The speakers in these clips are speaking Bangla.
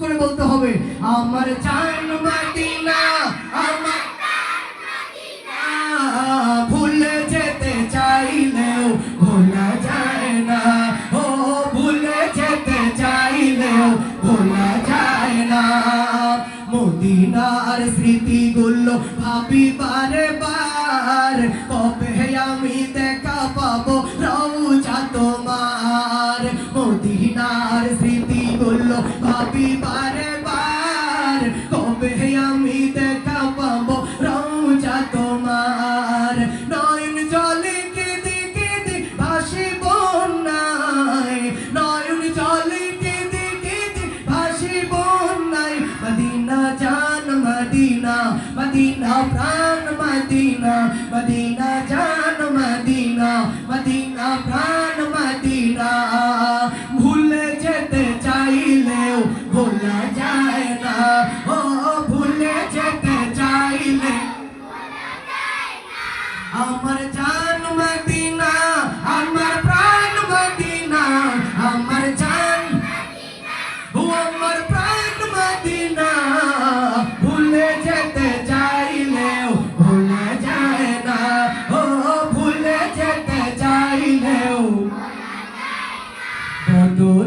করে বলতে হবে, আমার আমার ভুলে যেতে চাইলেও ভোলা যায় না, ও ভুলে যেতে চাইলেও ভোলা যায় না। মদিনার ভাবি বারে বার, কবে আমি দেখা পাবো? মদিনা প্রাণ মদিনা মদিনা জান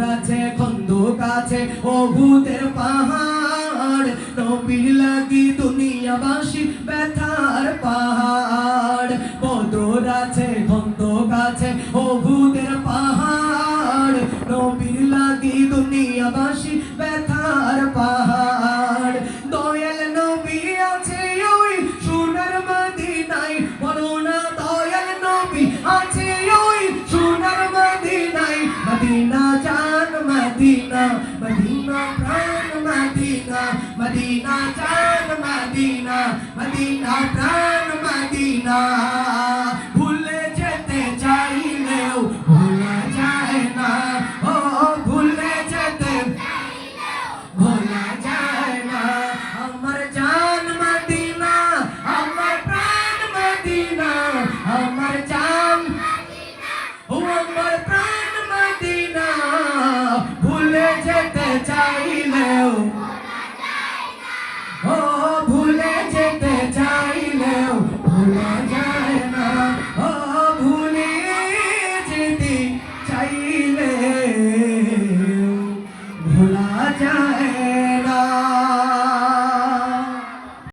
আছে, খন্দক আছে ও ভূতের পাহাড়। নবীর লাগি দুনিয়াবাসী ব্যথার পাহাড়। বদর আছে, খন্দক আছে ও ভূতের পাহাড়। নবীর লাগি দুনিয়াবাসী ব্যথার মদিনা প্রাণ মদিনা মদিনা জান মদিনা মদিনা প্রাণ মদিনা